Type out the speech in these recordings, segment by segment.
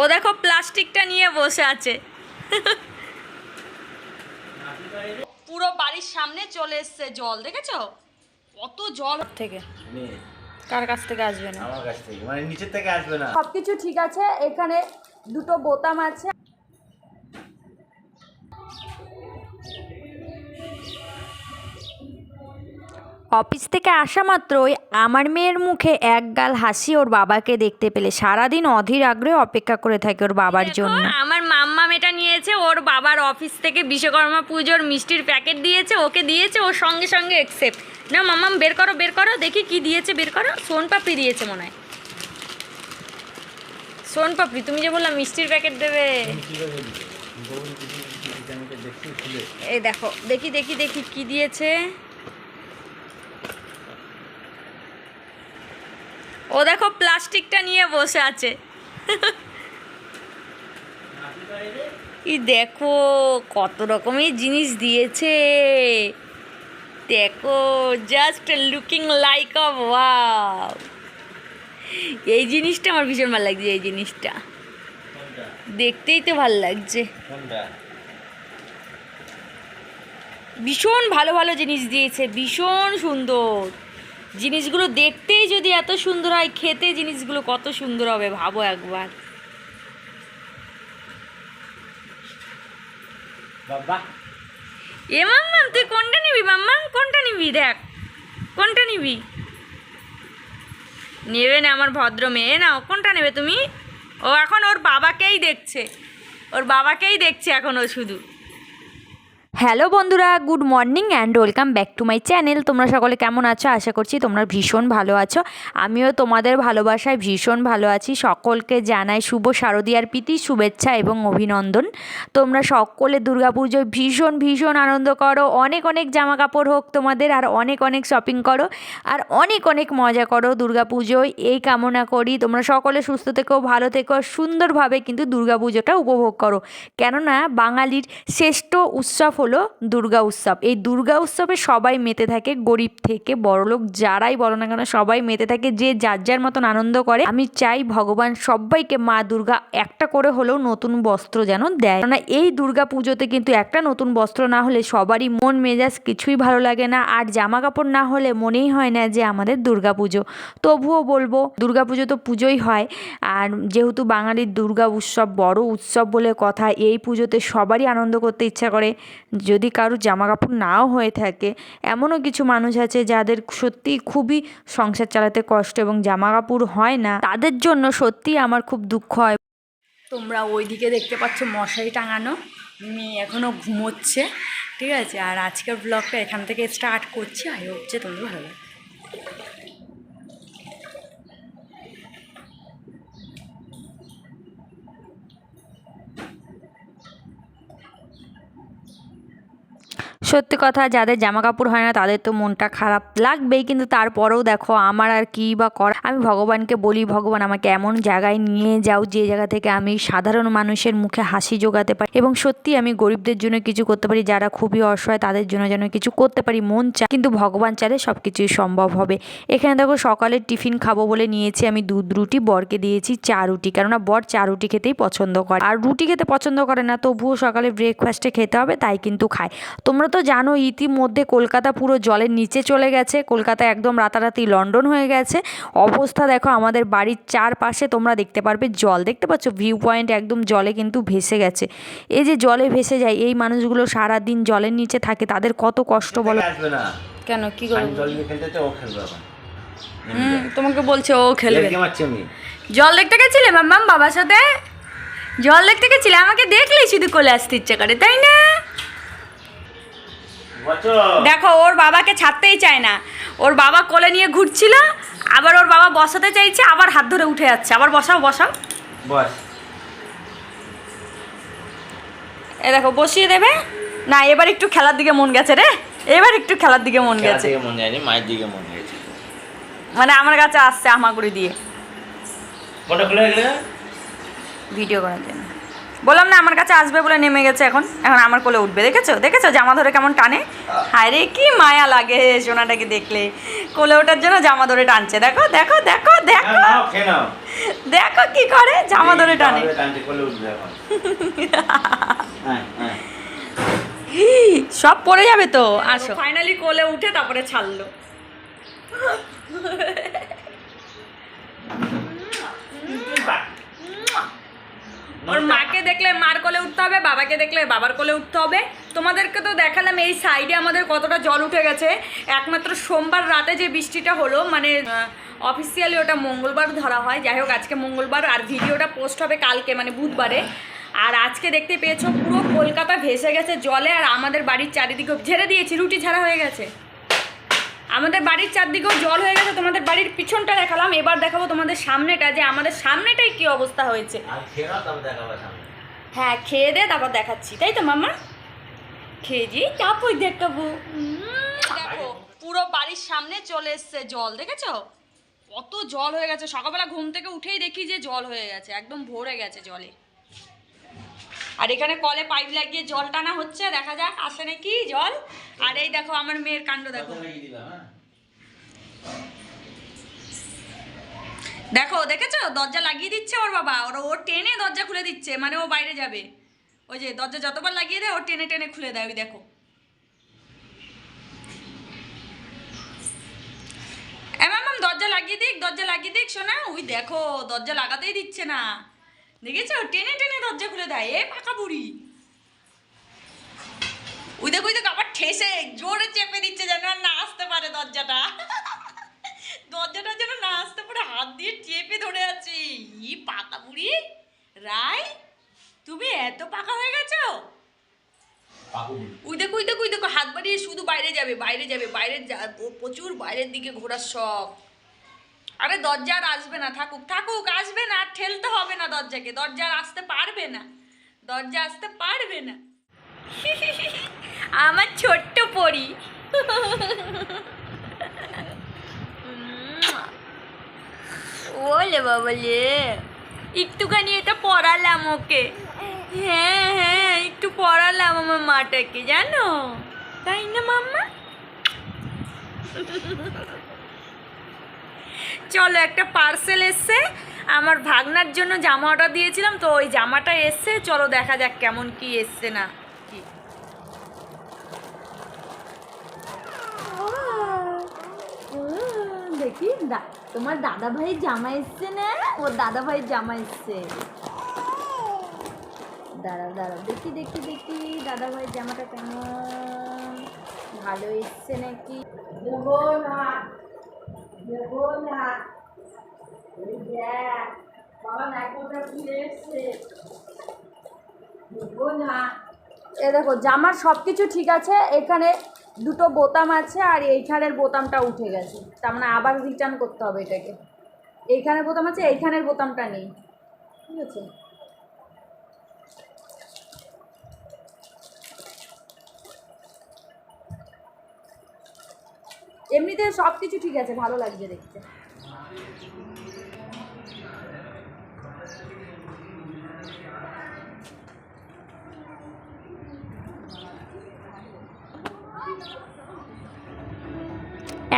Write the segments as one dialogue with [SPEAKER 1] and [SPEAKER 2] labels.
[SPEAKER 1] ও দেখো প্লাস্টিকটা নিয়ে বসে আছে। পুরো বাড়ির সামনে চলে এসছে জল দেখেছ? কত জল। থেকে? কার কাছ থেকে আসবে না?
[SPEAKER 2] আমার কাছ থেকে মানে নিচের থেকে আসবে না।
[SPEAKER 1] সবকিছু ঠিক আছে এখানে দুটো বোতাম আছে। অফিস থেকে আসা মাত্রই আমার মেয়ের মুখে এক গাল হাসি ওর বাবাকে দেখতে পেলে। সারাদিন অধীর আগ্রহে অপেক্ষা করে থাকে ওর বাবার জন্য। আমার মাম্মা মেটা নিয়েছে ওর বাবার অফিস থেকে বিশ্বকর্মা পুজোর মিষ্টির প্যাকেট দিয়েছে ওকে দিয়েছে ওর সঙ্গে সঙ্গে একসেপ্ট না মাম্মাম বের করো বের করো দেখি কি দিয়েছে বের করো। সোন পাপড়ি দিয়েছে মনে হয়। সোন পাপড়ি তুমি যে বললাম মিষ্টির প্যাকেট দেবে। এই দেখো দেখি দেখি দেখি কি দিয়েছে। ও দেখো প্লাস্টিকটা নিয়ে বসে আছে। দেখো কত রকমের জিনিস দিয়েছে। দেখো জাস্ট লুকিং লাইক ওয়াও এই জিনিসটা আমার ভীষণ ভালো লাগছে এই জিনিসটা। দেখতেই তো ভালো লাগছে। ভীষণ ভালো ভালো জিনিস দিয়েছে ভীষণ সুন্দর। জিনিসগুলো দেখতেই যদি এত সুন্দর হয় খেতে জিনিসগুলো কত সুন্দর হবে ভাবো একবার।
[SPEAKER 2] বাবা।
[SPEAKER 1] এ মাম্মাম তুই কোনটা নিবি মাম্মাম? কোনটা নিবি? দেখ। কোনটা নিবি? নেবে না আমার ভদ্র মেয়ে নাও কোনটা নেবে তুমি? ও এখন ওর বাবাকেই দেখছে। ওর বাবাকেই দেখছে এখন ও শুধু। হ্যালো বন্ধুরা, good morning and welcome back to my channel. তোমরা সকলে কেমন আছো? আশা করছি তোমরা ভীষণ ভালো আছো। আমিও তোমাদের ভালোবাসায় ভীষণ ভালো আছি। সকলকে জানাই শুভ শারদীয়ার প্রীতি, শুভেচ্ছা এবং অভিনন্দন। তোমরা সকলে দুর্গাপুজোয় ভীষণ ভীষণ আনন্দ করো। অনেক অনেক জামা কাপড় হোক তোমাদের, আর অনেক অনেক শপিং করো। আর অনেক অনেক মজা করো দুর্গাপুজোয়। এই কামনা করি। তোমরা সকলে সুস্থ থেকো, ভালো থেকো সুন্দরভাবে কিন্তু দুর্গাপুজোটা উপভোগ করো। কেননা বাঙালির শ্রেষ্ঠ উৎসব হলো দুর্গা উৎসব। এই দুর্গা উৎসবে সবাই মেতে থাকে, গরিব থেকে বড়লোক যারাই বলো না কেন সবাই মেতে থাকে, যে যার যার মতন আনন্দ করে। আমি চাই ভগবান সবাইকে মা দুর্গা একটা করে হলেও নতুন বস্ত্র যেন দেয়। কেননা এই দুর্গা পুজোতে কিন্তু একটা নতুন বস্ত্র না হলে সবারই মন মেজাজ কিছুই ভালো লাগে না। আর জামা কাপড় না হলে মনেই হয় না যে আমাদের দুর্গা পুজো। তবুও বলব, দুর্গা পুজো তো পুজোই হয়। আর যেহেতু বাঙালির দুর্গা উৎসব বড় উৎসব বলে কথা, এই পুজোতে সবারই আনন্দ করতে ইচ্ছা করে। যদি কারোর জামা কাপড় নাও হয়ে থাকে, এমনও কিছু মানুষ আছে যাদের সত্যি খুবই সংসার চালাতে কষ্ট এবং জামা কাপড় হয় না। তাদের জন্য সত্যি আমার খুব দুঃখ হয়। তোমরা ওইদিকে দেখতে পাচ্ছ মশারি টাঙানো। মেয়ে এখনও ঘুমোচ্ছে, ঠিক আছে? আর আজকের ব্লগটা এখান থেকে স্টার্ট করছি। আই হচ্ছে তোমাদের ভালো। সত্যি কথা, যাদের জামা কাপড় হয় না, তাদের তো মনটা খারাপ লাগবেই। কিন্তু তারপরেও দেখো, আমার আর কী বা কর। আমি ভগবানকে বলি, ভগবান আমাকে এমন জায়গায় নিয়ে যাও, যে জায়গা থেকে আমি সাধারণ মানুষের মুখে হাসি জোগাতে পারি। এবং সত্যি আমি গরিবদের জন্য কিছু করতে পারি, যারা খুবই অসহায়, তাদের জন্য যেন কিছু করতে পারি, মন চায় কিন্তু ভগবান চাইলে সব কিছুই সম্ভব হবে। এখানে দেখো, সকালের টিফিন খাব বলে নিয়েছি আমি দুধ, রুটি, বরকে দিয়েছি চা, রুটি। কেননা বর চা, রুটি খেতেই পছন্দ করে। আর রুটি খেতে পছন্দ করে না, তবুও সকালে ব্রেকফাস্টে খেতে হবে, তাই কিন্তু খায়। তোমরা তো জানো ইতিমধ্যে কলকাতা পুরো জলের নিচে চলে গেছে। কলকাতা একদম রাতারাতি লন্ডন হয়ে গেছে। অবস্থা দেখো আমাদের বাড়ির চারপাশে তোমরা দেখতে পারবে জল। দেখতে পাচ্ছ ভিউ পয়েন্ট একদম জলে কিন্তু ভেসে গেছে। এই যে জলে ভেসে যায় এই মানুষগুলো সারা দিন জলের নিচে থাকে তাদের কত কষ্ট বলো? কেন? কি
[SPEAKER 2] তো
[SPEAKER 1] হুম তোমাকে বলছে ও খেলবে। জল দেখতে গেছিলে মাম্মাম বাবার সাথে? জল দেখতে গেছিলে? আমাকে দেখলেই শুধু কোলে আসতে ইচ্ছে করে তাই না? দেখো ওর বাবাকে ছাড়তেই চায় না। ওর বাবা কোলে নিয়ে ঘুরছিল আবার ওর বাবা বসাতে চাইছে আবার হাত ধরে উঠে যাচ্ছে। আবার বসাও বসাও।
[SPEAKER 2] বস।
[SPEAKER 1] এ দেখো বসিয়ে দেবে। না এবার একটু খেলার দিকে মন গেছে রে। এবার একটু খেলার দিকে মন গেছে।
[SPEAKER 2] মনে যায়নি মায়ের দিকে মন গেছে।
[SPEAKER 1] মানে আমার কাছে আসছে আমাগুড়ি দিয়ে। ভিডিও করার জন্য। বললাম না আমার কাছে আসবে বলে নেমে গেছে এখন। এখন আমার কোলে উঠবে দেখেছ? দেখেছ? জামা ধরে কেমন টানে? হায় রে কি মায়া লাগে সোনাটাকে দেখলে।
[SPEAKER 3] কোলে ওঠার জন্য জামা ধরে টানছে। দেখো দেখো দেখো দেখো।
[SPEAKER 2] নাও
[SPEAKER 3] দেখো কি করে জামা ধরে টানে।
[SPEAKER 2] হ্যাঁ হ্যাঁ।
[SPEAKER 3] সব পড়ে যাবে তো আসো। ফাইনালি কোলে উঠে তারপরে ছাড়লো। ওর মাকে দেখলে মার কোলে উঠতে হবে বাবাকে দেখলে বাবার কোলে উঠতে হবে। তোমাদেরকে তো দেখালাম এই সাইডে আমাদের কতটা জল উঠে গেছে। একমাত্র সোমবার রাতে যে বৃষ্টিটা হলো মানে অফিসিয়ালি ওটা মঙ্গলবার ধরা হয়। যাই হোক আজকে মঙ্গলবার আর ভিডিওটা পোস্ট হবে কালকে মানে বুধবারে। আর আজকে দেখতে পেয়েছ পুরো কলকাতা ভেসে গেছে জলে আর আমাদের বাড়ির চারিদিকে ঝেড়ে দিয়েছি রুটি ছাড়া হয়ে গেছে। আমাদের বাড়ির চারদিকেও জল হয়ে গেছে তোমাদের বাড়ির পিছনটা দেখালাম এবার দেখাবো তোমাদের সামনেটা যে আমাদের সামনেটাই কি অবস্থা হয়েছে। হ্যাঁ খেয়ে দে তারপর দেখাচ্ছি তাই তো মামা খেয়ে দি তারপর দেখাবো। দেখো পুরো বাড়ির সামনে চলে এসছে জল দেখেছ? কত জল হয়ে গেছে সকালবেলা ঘুম থেকে উঠেই দেখি যে জল হয়ে গেছে একদম ভরে গেছে জলে। আর এখানে কলে পাইপ লাগিয়ে জল টানা হচ্ছে দেখা যাক আসে নাকি জল? আর এই দেখো আমার মেয়ের কাণ্ড দেখো।
[SPEAKER 2] হ্যাঁ।
[SPEAKER 3] দেখো দেখেছ? দরজা লাগিয়ে দিচ্ছে ওর বাবা। ওর ও টেনে দরজা খুলে দিচ্ছে মানে ও বাইরে যাবে। ওই যে দরজা যতবার লাগিয়ে দেয় ও টেনে টেনে খুলে দেয় ওই দেখো। দরজা লাগিয়ে দিক দরজা লাগিয়ে দিক শোনা ওই দেখো দরজা লাগাতেই দিচ্ছে না। দেখেছ? টেনে টেনে দরজা খুলে দেয়। এ পাকা বুড়ি। ওই দেখো ওই দেখো আবার ঠেসে জোরে চেপে দিচ্ছে যেন আর না আসতে পারে দরজাটা। দরজাটা যেন না আসতে পারে হাত দিয়ে চেপে ধরে আছে। ই পাকা বুড়ি। রাই তুমি এত পাকা হয়ে গেছো? ওই দেখো ওই দেখো ওই দেখো হাত বাড়িয়ে শুধু বাইরে যাবে বাইরে যাবে বাইরে প্রচুর বাইরের দিকে ঘোরার শখ। আরে দরজা আর আসবে না, থাকুক থাকুক, আসবে না ঠেলতে হবে না দরজাকে। দরজা আর আসতে পারবে না। দরজা আসতে পারবে না। আমার ছোট্ট পরি। ওলে বাবলে, একটুখানি এটা পড়ালাম ওকে। হ্যাঁ হ্যাঁ একটু পড়ালাম আমার মাটাকে, জানো? তাই না, মাম্মা? চলো একটা পার্সেল এসছে। আমার ভাগনার জন্য জামা অর্ডার দিয়েছিলাম তো ওই জামাটা এসছে। চলো দেখা যাক কেমন কি এসছে না কি। দেখি দা- তোমার দাদা ভাইয়ের জামা এসছে না? ওর দাদা ভাইয়ের জামা এসছে। দাঁড়াও দাঁড়াও দেখি দেখি দেখি দাদা ভাইয়ের জামাটা কেমন? ভালো এসছে নাকি? এ দেখো, জামার সব কিছু ঠিক আছে, এখানে দুটো বোতাম আছে আর এইখানের বোতামটা উঠে গেছে। তার মানে আবার রিটার্ন করতে হবে এটাকে। এইখানের বোতাম আছে, এইখানের বোতামটা নেই। ঠিক আছে? এমনিতে সব কিছু ঠিক আছে ভালো লাগছে দেখতে।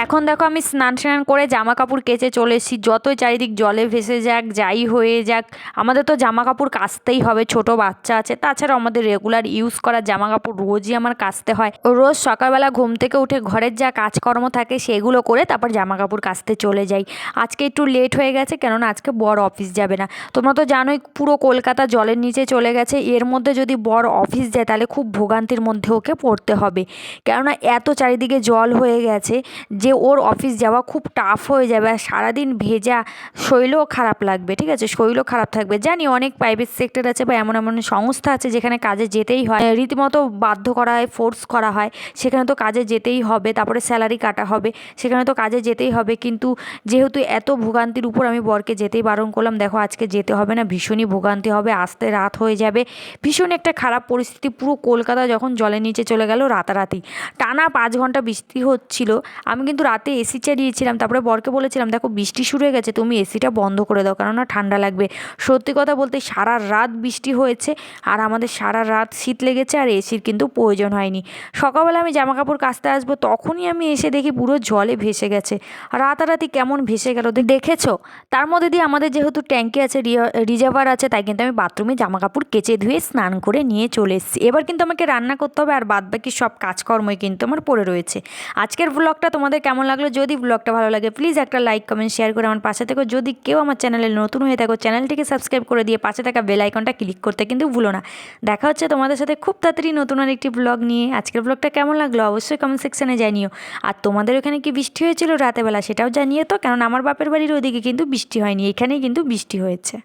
[SPEAKER 3] এখন দেখো আমি স্নান স্নান করে জামা কাপড় কেচে চলে এসেছি। যতই চারিদিক জলে ভেসে যাক, যাই হয়ে যাক, আমাদের তো জামা কাপড় কাচতেই হবে, ছোট বাচ্চা আছে। তাছাড়াও আমাদের রেগুলার ইউজ করা জামা কাপড় রোজই আমার কাচতে হয়। রোজ সকালবেলা ঘুম থেকে উঠে ঘরের যা কাজকর্ম থাকে সেগুলো করে তারপর জামা কাপড় কাচতে চলে যাই। আজকে একটু লেট হয়ে গেছে, কেননা আজকে বড় অফিস যাবে না। তোমরা তো জানোই পুরো কলকাতা জলের নিচে চলে গেছে। এর মধ্যে যদি বড় অফিস যায়, তাহলে খুব ভোগান্তির মধ্যে ওকে পড়তে হবে। কেননা এত চারিদিকে জল হয়ে গেছে যে ওর অফিস যাওয়া খুব টাফ হয়ে যাবে আর সারাদিন ভেজা শরীরও খারাপ লাগবে, ঠিক আছে? শরীরও খারাপ থাকবে। জানি অনেক প্রাইভেট সেক্টর আছে বা এমন এমন সংস্থা আছে যেখানে কাজে যেতেই হয়। রীতিমতো বাধ্য করা হয় ফোর্স করা হয়। সেখানে তো কাজে যেতেই হবে, তারপরে স্যালারি কাটা হবে। সেখানে তো কাজে যেতেই হবে, কিন্তু যেহেতু এত ভোগান্তির উপর আমি বরকে যেতেই বারণ করলাম, দেখো আজকে যেতে হবে না, ভীষণই ভোগান্তি হবে, আসতে রাত হয়ে যাবে। ভীষণ একটা খারাপ পরিস্থিতি, পুরো কলকাতা যখন জলের নিচে চলে গেল রাতারাতি। টানা পাঁচ ঘণ্টা বৃষ্টি হচ্ছিল। আমি কিন্তু
[SPEAKER 1] কিন্তু রাতে এসি চালিয়েছিলাম, তারপরে বরকে বলেছিলাম, দেখো, বৃষ্টি শুরু হয়ে গেছে, তুমি এসিটা বন্ধ করে দাও, কেননা ঠান্ডা লাগবে। সত্যি কথা বলতে সারা রাত বৃষ্টি হয়েছে, আর আমাদের সারা রাত শীত লেগেছে, আর এসির কিন্তু প্রয়োজন হয়নি। সকালবেলা আমি জামা কাপড় কাচতে আসব, তখনই আমি এসে দেখি পুরো জলে ভেসে গেছে। রাতারাতি কেমন ভেসে গেল দেখেছ? তার মধ্যে দিয়ে আমাদের যেহেতু ট্যাঙ্কি আছে রিজার্ভার আছে, তাই কিন্তু আমি বাথরুমে জামা কাপড় কেচে ধুয়ে স্নান করে নিয়ে চলে এসেছি। এবার কিন্তু আমাকে রান্না করতে হবে, আর বাদ বাকি সব কাজকর্মই কিন্তু আমার পড়ে রয়েছে। আজকের ব্লগটা তোমাদের কেমন লাগল? যদি ব্লগটা ভালো লাগে প্লিজ একটা লাইক কমেন্ট শেয়ার করে আমার পাশে থেকো। যদি কেউ আমার চ্যানেলে নতুন হয়ে থাকো চ্যানেলটিকে সাবস্ক্রাইব করে দিয়ে পাশে থাকা বেল আইকনটা ক্লিক করতে কিন্তু ভুলো না। দেখা হচ্ছে তোমাদের সাথে খুব তাড়াতাড়ি নতুন আর একটি ব্লগ নিয়ে। আজকের ব্লগটা কেমন লাগল? অবশ্যই কমেন্ট সেকশানে জানিও। আর তোমাদের ওখানে কি বৃষ্টি হয়েছিল রাতেবেলা? সেটাও জানিয়ে তো কারণ আমার বাপের বাড়ির ওদিকে কিন্তু বৃষ্টি হয়নি, এখানেই কিন্তু বৃষ্টি হয়েছে।